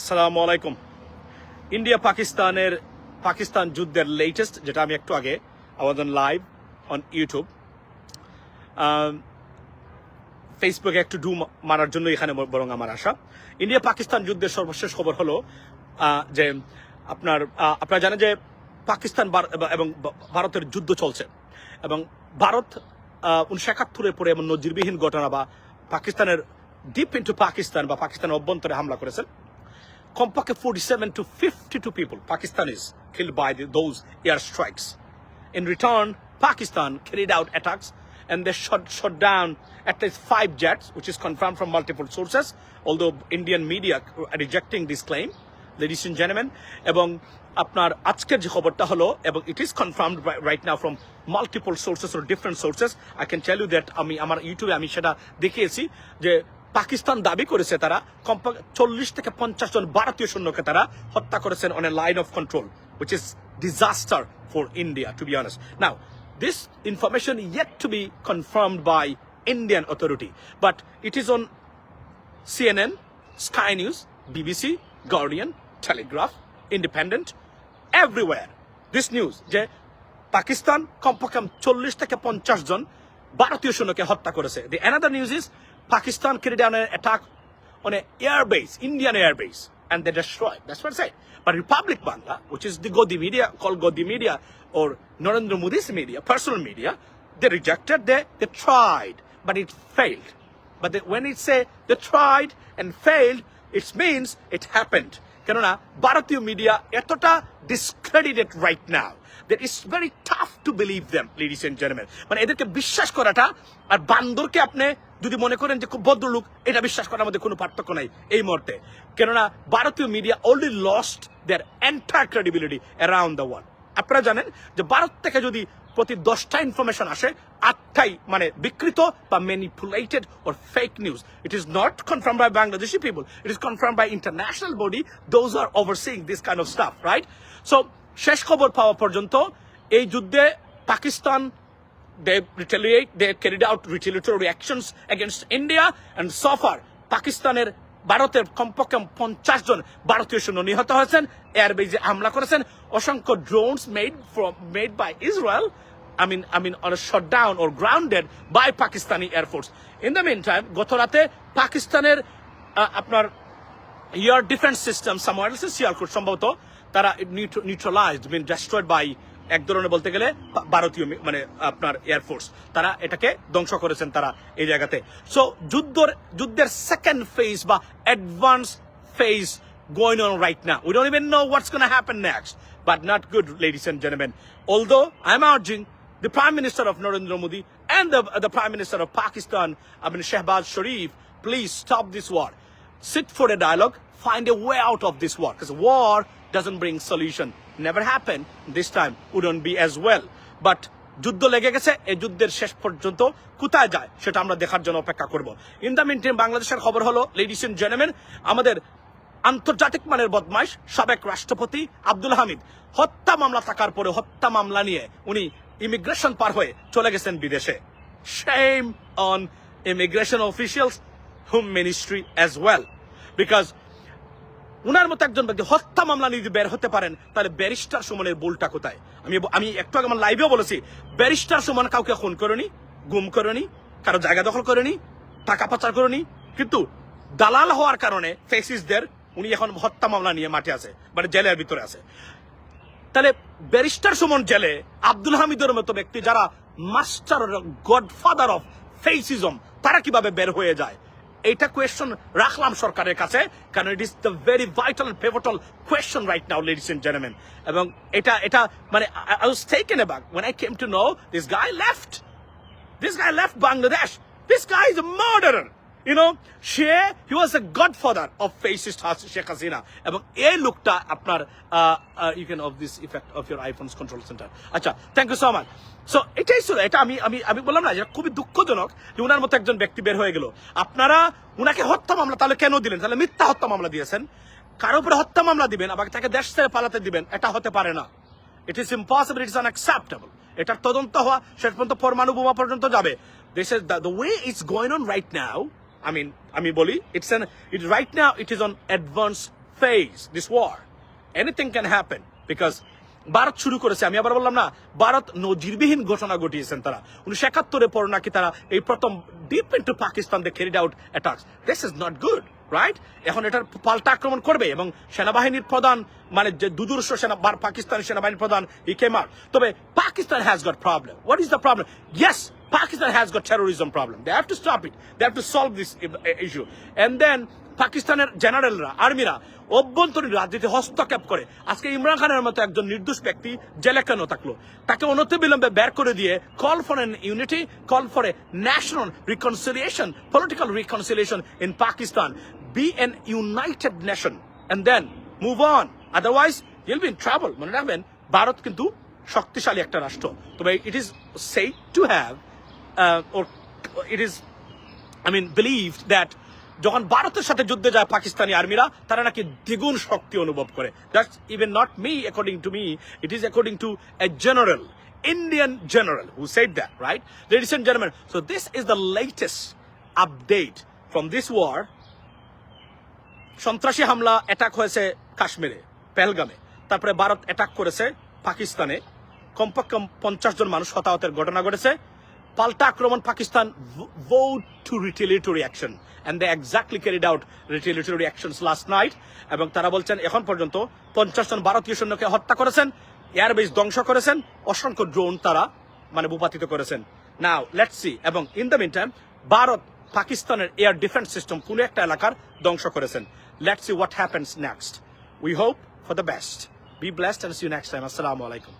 আসসালামু আলাইকুম। ইন্ডিয়া পাকিস্তানের পাকিস্তান যুদ্ধের লেটেস্ট যেটা আমি একটু আগে আমাদের লাইভ অন ইউটিউব ফেসবুকে একটু ডু মারার জন্য এখানে বরং আমার আশা। ইন্ডিয়া পাকিস্তান যুদ্ধের সর্বশেষ খবর হলো যে আপনার আপনারা জানেন যে পাকিস্তান এবং ভারতের যুদ্ধ চলছে। এবং ভারত উনিশশো একাত্তরের পরে এমন নজিরবিহীন ঘটনা বা পাকিস্তানের ডিপ ইন্টু পাকিস্তান বা পাকিস্তানের অভ্যন্তরে হামলা করেছেন কমপক্ষে 47 to 52 people, Pakistanis, killed by the, those airstrikes. In return, Pakistan carried out attacks and they shot, shot down at least five jets, which is confirmed from multiple sources, although Indian media are rejecting this claim, ladies and gentlemen. এবং আপনার আজকের যে খবরটা হলো এবং it is confirmed right now from multiple sources or different sources I can tell you that আমি আমার ইউটিউবে আমি সেটা দেখিয়েছি যে পাকিস্তান দাবি করেছে তারা কমপক্ষে চল্লিশ থেকে পঞ্চাশ জন ভারতীয় সৈন্যকে তারা হত্যা করেছেন on a line of control which is disaster for India to be honest now this information yet to be confirmed by Indian authority but it is on CNN, Sky News, BBC, Guardian, Telegraph, Independent, everywhere. This news যে পাকিস্তান কমপক্ষে চল্লিশ থেকে পঞ্চাশ জন ভারতীয় সৈন্যকে হত্যা করেছে The another news is Pakistan carried out an attack on an air base, Indian air base, and they destroyed. That's what I said. But Republic Bangla, which is the Godi media, called Godi media or Narendra Modi's media, personal media, they rejected, they, they tried, but it failed. But they, when it say they tried and failed, it means it happened. কেননা ভারতীয় media এতটা discredited right now that is very tough to believe them ladies and gentleman মানে এদেরকে বিশ্বাস করাটা আর বান্দরকে আপনি যদি মনে করেন যে খুব ভদ্রলোক, এটা বিশ্বাস করার মধ্যে কোনো পার্থক্য নাই এই মুহূর্তে। কেননা ভারতীয় media already lost their entire credibility around the world আপনারা জানেন যে ভারত থেকে যদি প্রতি দশটা ইনফরমেশন আসে, আটটাই মানে বিকৃত বা manipulated or fake news it is not confirm by Bangladeshi people it is confirm by international body those are overseeing this kind of stuff right so শেষ খবর পাওয়া পর্যন্ত এই যুদ্ধে Pakistan they retaliate, they carried out retaliatory actions against India and so far পাকিস্তানের ভারতের কমপক্ষে পঞ্চাশ জন ভারতীয় সৈন্য নিহত হয়েছেন এয়ারবেজে হামলা করেছেন অসংখ্য drones made from made by Israel I mean, I mean, on a shut down or grounded by Pakistani Air Force. In the meantime, গত রাতে পাকিস্তানের আপনার ইয়ার ডিফেন্স সিস্টেম সামওয়ার সিয়ালকোট সম্ভবত তারা নিউট্রালাইজড মিন ডেস্ট্রয়েড বাই এক ধরনের বলতে গেলে ভারতীয় মানে আপনার এয়ারফোর্স তারা এটাকে ধ্বংস করেছেন তারা এই জায়গাতে সো যুদ্ধর যুদ্ধের সেকেন্ড ফেজ বা advance phase going on right now. We don't even know what's going to happen next. But not good, ladies and gentlemen. Although I'm urging the Prime Minister of Narendra Modi and the, the Prime Minister of Pakistan, mean Shehbaz Sharif, please stop this war. Sit for a dialogue, find a way out of this war. Because war doesn't bring solution. Never happened. This time wouldn't be as well. But যুদ্ধ লেগে গেছে, এই যুদ্ধের শেষ পর্যন্ত কোথায় যায় সেটা আমরা দেখার জন্য অপেক্ষা করব ইন দ্য মিনটেন বাংলাদেশের খবর হলো লেডিস এন্ড জেন্টলম্যান আমাদের আন্তর্জাতিক মানের বদমাইশ, সাবেক রাষ্ট্রপতি আব্দুল হামিদ হত্যা মামলা থাকার পরে হত্যা মামলা নিয়ে উনি ইমিগ্রেশন পার হয়ে চলে গেছেন বিদেশে shame on immigration officials home ministry as well because উনার মতো একজন ব্যক্তি হত্যা মামলা নিয়ে যদি বের হতে পারেন, তাহলে ব্যারিস্টার সুমনের ভুলটা কোথায়? আমি আমি একটু আগে আমার লাইভেও বলেছি, ব্যারিস্টার সুমন কাউকে খুন করেনি, গুম করেনি, কারও জায়গা দখল করেনি, টাকা পাচার করেনি, কিন্তু দালাল হওয়ার কারণে ফেসিসদের উনি এখন হত্যা মামলা নিয়ে মাঠে আছে মানে জেলের ভিতরে আছে। তাহলে ব্যারিস্টার সুমন জেলে আব্দুল হামিদের মতো ব্যক্তি যারা মাস্টার গডফাদার অফ ফেসিজম তারা কীভাবে বের হয়ে যায়? এইটা কোয়েশ্চন রাখলাম সরকারের কাছে, কারণ it is the very vital pivotal question right now ladies and gentleman এবং এটা এটা মানে I was taken aback when I came to know this guy left This guy left Bangladesh. This guy is a murderer. You know say, he was a godfather of fascist Sheikh Hasina. এবং এই লোকটা আপনার you can off this effect of your iPhones control centre আচ্ছা thank you so much so এটাই ছিল, এটা আমি আমি আমি বললাম না যে খুবই দুঃখজনক যে উনার মতো একজন ব্যক্তি বের হয়ে গেল। আপনারা উনাকে হত্যা মামলা, তাহলে কেন দিলেন? তাহলে মিথ্যা হত্যা মামলা দিয়েছেন। কারও উপরে হত্যা মামলা দিবেন? আবার তাকে দেশ ছেড়ে পালাতে দিবেন। এটা হতে পারে না। ইট ইস ইম্পসিবল ইট ইস আনঅ্যাকসেপ্টেবল এটার তদন্ত হওয়া শেষ পর্যন্ত পরমাণু বোমা পর্যন্ত যাবে। Is the way it's going on right now I mean আমি বলি it's an it right now it is on advance face this war. Anything can happen because Bharat শুরু করেছে, আমি আবার বললাম না ভারত নজিরবিহীন ঘটনা ঘটিয়েছেন তারা। উনিশশো একাত্তরে পর নাকি তারা এই প্রথম deep into Pakistan they carried out attacks this is not good right এখন এটার পাল্টা আক্রমণ করবে এবং সেনাবাহিনীর প্রধান মানে যে দুদূর্ষ সেনা বার পাকিস্তানি সেনাবাহিনীর প্রধান ই কেমার তবে Pakistan has got problem what is the problem yes Pakistan has got terrorism problem they have to stop it they have to solve this issue and then পাকিস্তানের জেনারেলরা আর্মিরা অভ্যন্তরীণ রাজনীতি হস্তক্ষেপ করে। আজকে ইমরান খানের মতো একজন নির্দোষ ব্যক্তি জেলে কেন থাকল? তাকে অনতি বিলম্বে বের করে দিয়ে call for an unity call for a national reconciliation political reconciliation in Pakistan be an united nation and then move on otherwise you'll be in trouble মনে রাখবেন, ভারত কিন্তু শক্তিশালী একটা রাষ্ট্র। তবে ইট ইজ সেই to have or it is I mean believe that যখন ভারতের সাথে যুদ্ধে যায় পাকিস্তানি আর্মিরা তারা নাকি দ্বিগুণ শক্তি অনুভব করে that's even not me according to me it is according to a general Indian general who said that, right? Ladies and gentlemen, so this is the latest update from this war. সন্ত্রাসী হামলা attack হয়েছে কাশ্মীরে পেহলগামে তারপরে Bharat attack করেছে পাকিস্তানে কমপক্ষে পঞ্চাশ জন মানুষ হতাহতের ঘটনা ঘটেছে পাল্টা আক্রমণ Pakistan vowed to retaliatory action and they exactly carried out retaliatory actions last night এবং তারা বলছেন, এখন পর্যন্ত পঞ্চাশ জন ভারতীয় সৈন্যকে হত্যা করেছেন এয়ারবেস ধ্বংস করেছেন, অসংখ্য ড্রোন তারা মানে ভূপাতিত করেছেন। নাও লেটস সি এবং in the mean time Bharat পাকিস্তানের এয়ার ডিফেন্স সিস্টেম কোনো একটা এলাকার, ধ্বংস করেছেন। Let's see what happens next we hope for the best be blessed and see next time আসসালামু আলাইকুম